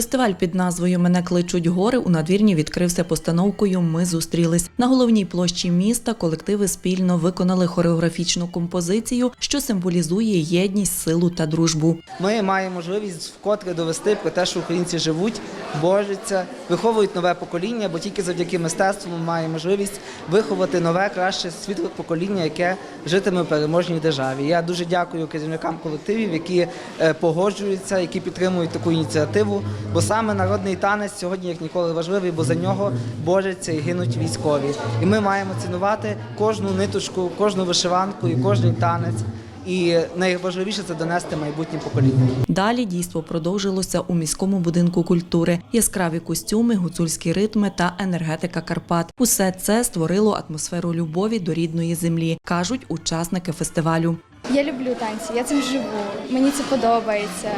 Фестиваль під назвою Мене кличуть гори у надвірні відкрився постановкою Ми зустрілись. На головній площі міста колективи спільно виконали хореографічну композицію, що символізує єдність, силу та дружбу. Ми маємо можливість вкотре довести про те, що українці живуть, борються, виховують нове покоління, бо тільки завдяки мистецтву ми маємо можливість виховати нове, краще світле покоління, яке житиме в переможній державі. Я дуже дякую керівникам колективів, які е, погоджуються, які підтримують таку ініціативу. Бо саме народний танець сьогодні як ніколи важливий, бо за нього борються і гинуть військові. І ми маємо цінувати кожну ниточку, кожну вишиванку і кожний танець. І найважливіше це донести майбутнє покоління. Далі дійство продовжилося у міському будинку культури. Яскраві костюми, гуцульські ритми та енергетика Карпат. Усе це створило атмосферу любові до рідної землі, кажуть учасники фестивалю. Я люблю танці, я цим живу. Мені це подобається.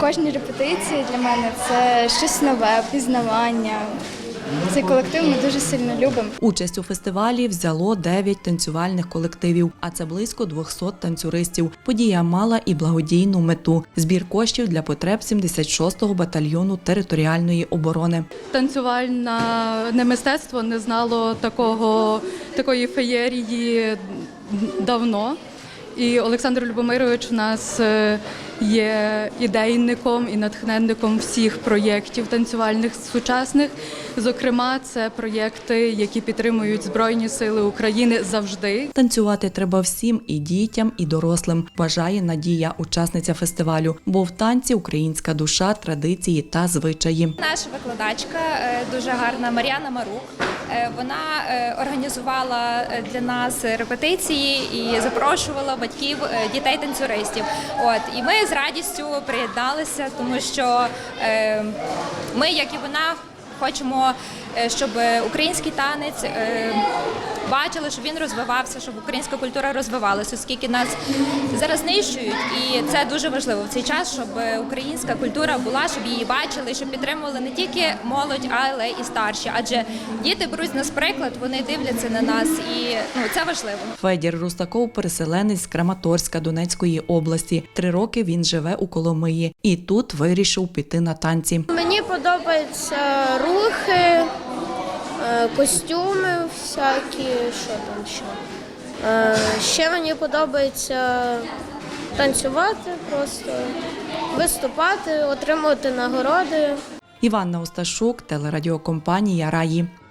Кожні репетиції для мене це щось нове, пізнавання. Цей колектив ми дуже сильно любимо. Участь у фестивалі взяло 9 танцювальних колективів, а це близько 200 танцюристів. Подія мала і благодійну мету збір коштів для потреб 76-го батальйону територіальної оборони. танцювальне мистецтво не знало такого, такої феєрії давно. І Олександр Любомирович у нас е, є ідейником і натхненником всіх проєктів танцювальних сучасних. Зокрема, це проєкти, які підтримують Збройні Сили України завжди. Танцювати треба всім і дітям, і дорослим. Бажає Надія, учасниця фестивалю. Бо в танці українська душа, традиції та звичаї. Наша викладачка е, дуже гарна Мар'яна Марук. Е, Вона е, організувала для нас репетиції і запрошувала батьків е, дітей танцюристів. От і ми з радістю приєдналися, тому що е, ми, як і вона, хочемо, е, щоб український танець. е, Бачили, щоб він розвивався, щоб українська культура розвивалася, оскільки нас зараз знищують, і це дуже важливо в цей час, щоб українська культура була, щоб її бачили, щоб підтримували не тільки молодь, але і старші. Адже діти беруть з нас приклад, вони дивляться на нас, і ну це важливо. Федір Рустаков переселенець з Краматорська Донецької області. Три роки він живе у Коломиї і тут вирішив піти на танці. Мені подобаються рухи, е, костюми всякі, що там ще. Е, Ще мені подобається танцювати, просто виступати, отримувати нагороди. Іванна Осташук, телерадіокомпанія Раї.